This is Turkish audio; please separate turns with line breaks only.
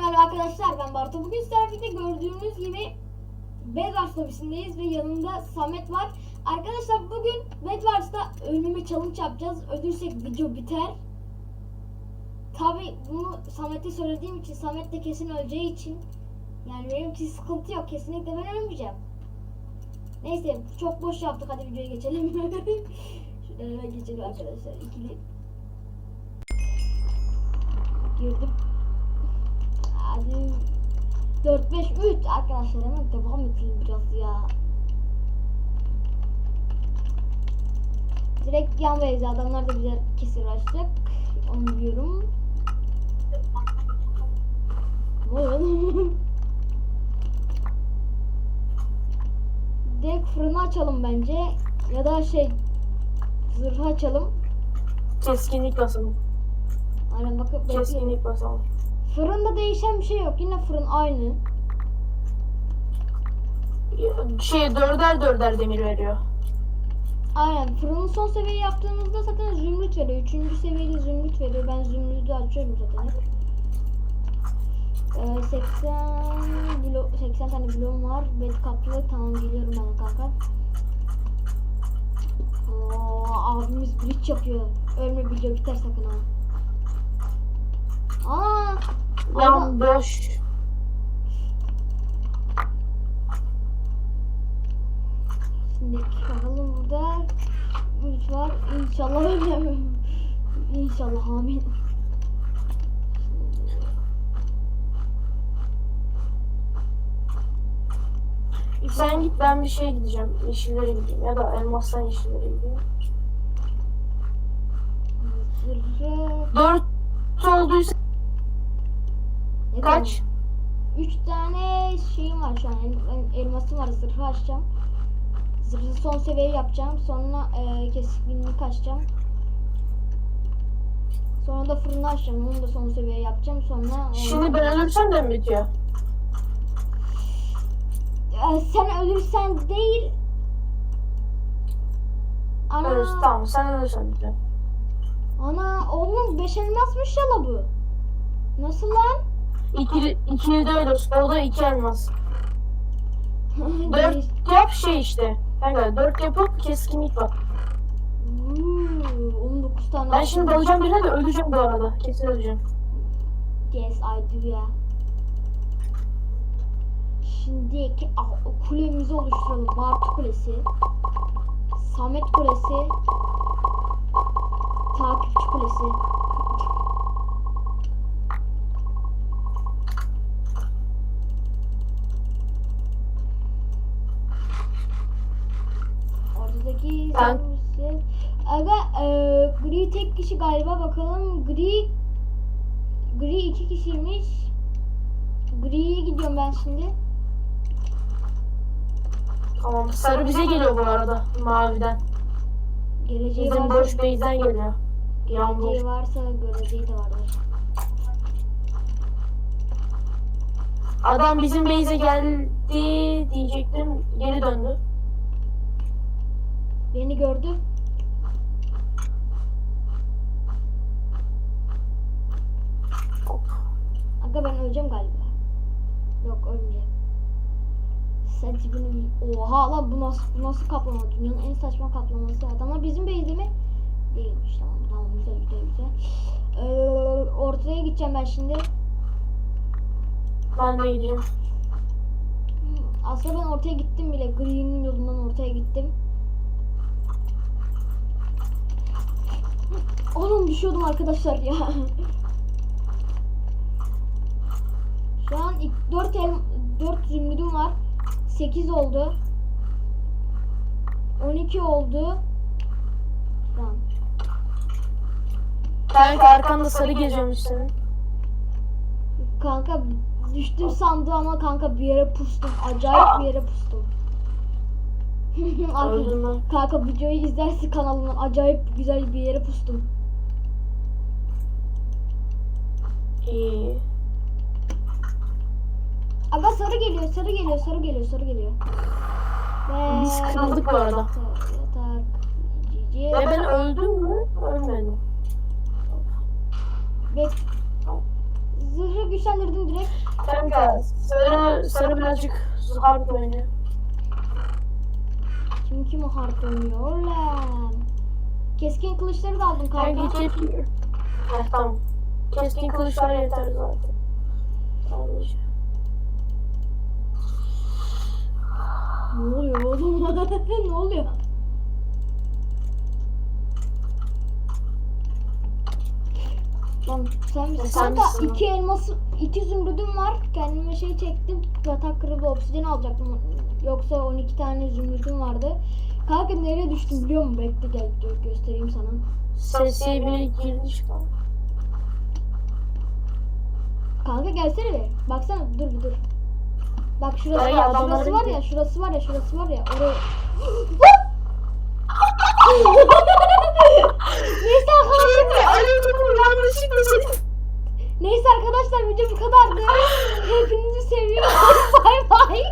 merhaba arkadaşlar ben Bartu. Bugün sizlerle gördüğünüz gibi Bedwars lobisindeyiz ve yanında Samet var. Arkadaşlar bugün Bedwars'ta ölmeme challenge yapacağız. Ölürsek video biter. Tabi bunu Samet'e söylediğim için Samet de kesin öleceği için yani benim için sıkıntı yok. Kesinlikle ben ölmeyeceğim. Neyse çok boş yaptık hadi videoya geçelim. Şuradan geçelim arkadaşlar. İkili girdim. Hadi 4 5 3 arkadaşlar hemen devam edelim biraz ya. Direkt yan beyaz adamlar da bize kesir açacak. Onu lan? Direkt fırını açalım bence. Ya da şey zırhı açalım.
Keskinlik basalım.
Aynen bakıp.
Keskinlik basalım.
Fırında değişen bir şey yok. Yine fırın aynı.
Şey dörder dörder demir veriyor.
Aynen. Fırının son seviye yaptığımızda zaten zümrüt veriyor. Üçüncü seviyede zümrüt veriyor. Ben zümrütü açıyorum zaten. Ee, 80 blok 80 tane bloğum var. Bed kaplı. Tamam geliyorum ben kanka. Oo, abimiz bridge yapıyor. Ölme video biter sakın ha. Aa!
Boş.
Şimdi bakalım burada 3 var. İnşallah ölmem. İnşallah amin.
Sen git ben bir şeye gideceğim. Yeşillere gideyim ya da elmastan yeşillere gideyim.
Zırhı...
Dört olduysa
Ne
kaç?
3 tane şeyim var şu an. El- elmasım var. Zırhı açacağım. Zırhı son seviye yapacağım. Sonra e, keskinlik açacağım. Sonra da fırını açacağım. Onu da son seviye yapacağım. Sonra...
Şimdi ben ölürsem de mi bitiyor?
E, sen ölürsen değil... Ana...
Ölürsün tamam sen ölürsen bitiyor.
Ana oğlum 5 elmasmış ya la bu. Nasıl lan?
İkili, ikili de öyle olsun. O da iki elmas. Dört yap şey işte. Kanka dört yapıp keskinlik var.
Uuu, 19 tane.
Ben şimdi dalacağım birine de öleceğim bu arada. Kesin öleceğim.
Yes I do ya. Şimdi ah, kulemizi oluşturalım. Bartu Kulesi. Samet Kulesi. Takipçi Kulesi.
Ben-.
Aga e, gri tek kişi galiba bakalım. Gri Gri iki kişiymiş. Gri'ye gidiyorum ben şimdi.
Tamam. Sarı bize geliyor bu arada. Maviden.
Geleceği
Bizim
varsa,
boş base'den geliyor. Yağmur.
geleceği varsa göreceği de vardır.
Adam bizim base'e geldi diyecektim. Geri döndü.
Gördü. Aga ben öleceğim galiba. Yok ölmeyeceğim. Sen tipini... Oha lan bu nasıl, bu nasıl kaplama? Dünyanın en saçma kaplaması. Adamlar bizim base'de mi? Değilmiş tamam tamam güzel güzel güzel. Ee, ortaya gideceğim ben şimdi.
Ben de gideceğim.
Aslında ben ortaya gittim bile. Green'in yolundan ortaya gittim. Oğlum düşüyordum arkadaşlar ya. Şu an 4 el 4 zümrüdüm var. 8 oldu. 12 oldu. Tamam.
Kanka arkanda sarı geziyormuş senin.
Kanka düştüm sandı ama kanka bir yere pustum. Acayip bir yere pustum. Kanka videoyu izlersin kanalımdan acayip güzel bir yere pustum.
İyi.
Aga sarı geliyor, sarı geliyor, sarı geliyor, sarı geliyor. Ve...
Biz kırıldık bu arada.
Cici.
Ve ben öldüm mü? Ölmedim.
Bek... Zırhı güçlendirdim direkt.
Kanka sarı, sarı birazcık hard oynuyor.
Kim kim o harp oynuyor oğlum. Keskin kılıçları da aldım
Kanka keskin... Heh, tamam. Keskin kılıçlar yeter zaten. Sadece.
Ne oluyor oğlum? ne oluyor? Lan sen?
Sen lan?
iki elması, iki zümrüdüm var. Kendime şey çektim. Yatak kırıldı obsidyen alacaktım. Yoksa 12 tane zümrüdüm vardı. Kanka nereye düştüm biliyor musun? Bekle gel gö- göstereyim sana.
Sesiye bir girdi an.
Kanka gelsene be. Baksana dur bir dur. Bak şurası
Ay,
var. Şurası var ya, şurası var ya, şurası var ya. Oraya. Neyse arkadaşlar. Neyse arkadaşlar video bu kadardı. Hepinizi seviyorum. bay bay.